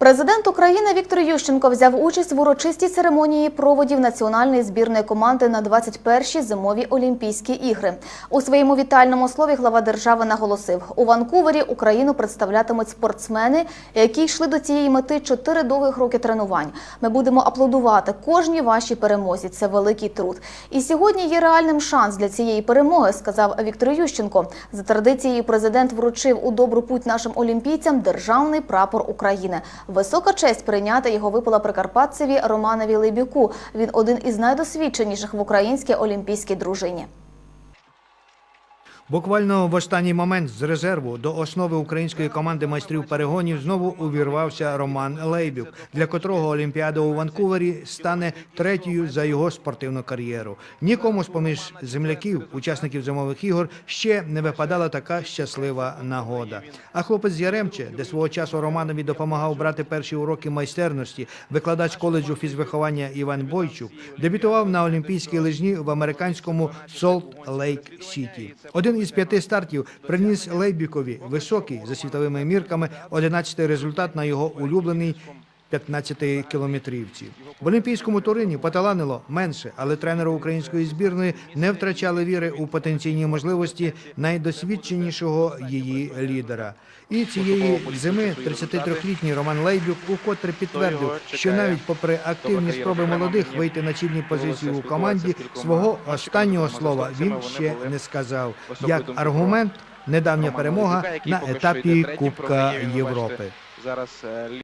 Президент України Віктор Ющенко взяв участь в урочистій церемонії проводів національної збірної команди на 21-й зимові Олімпійські ігри. У своєму вітальному слові глава держави наголосив, у Ванкувері Україну представлятимуть спортсмени, які йшли до цієї мети чотири довгих роки тренувань. Ми будемо аплодувати кожній вашій перемозі. Це великий труд. І сьогодні є реальним шанс для цієї перемоги, сказав Віктор Ющенко. За традицією президент вручив у добру путь нашим олімпійцям державний прапор України. Висока честь прийняти його випала прикарпатцеві Романові Лебюку. Він один із найдосвідченіших в українській олімпійській дружині. Буквально в останній момент з резерву до основи української команди майстрів перегонів знову увірвався Роман Лейбюк, для котрого Олімпіада у Ванкувері стане третьою за його спортивну кар'єру. Нікому з поміж земляків, учасників зимових ігор, ще не випадала така щаслива нагода. А хлопець Яремче, де свого часу Романові допомагав брати перші уроки майстерності, викладач коледжу фізвиховання Іван Бойчук, дебютував на олімпійській лижні в американському Солт Лейк Сіті. Один із п'яти стартів приніс Лейбікові високий за світовими мірками 11-й результат на його улюбленій 15 кілометрівці. В олімпійському турині поталанило менше, але тренери української збірної не втрачали віри у потенційні можливості найдосвідченішого її лідера. І цієї зими 33-річний Роман Лейбюк укотре підтвердив, що навіть попри активні спроби молодих вийти на чільні позиції у команді, свого останнього слова він ще не сказав. Як аргумент, недавня перемога на етапі Кубка Європи. Зараз е,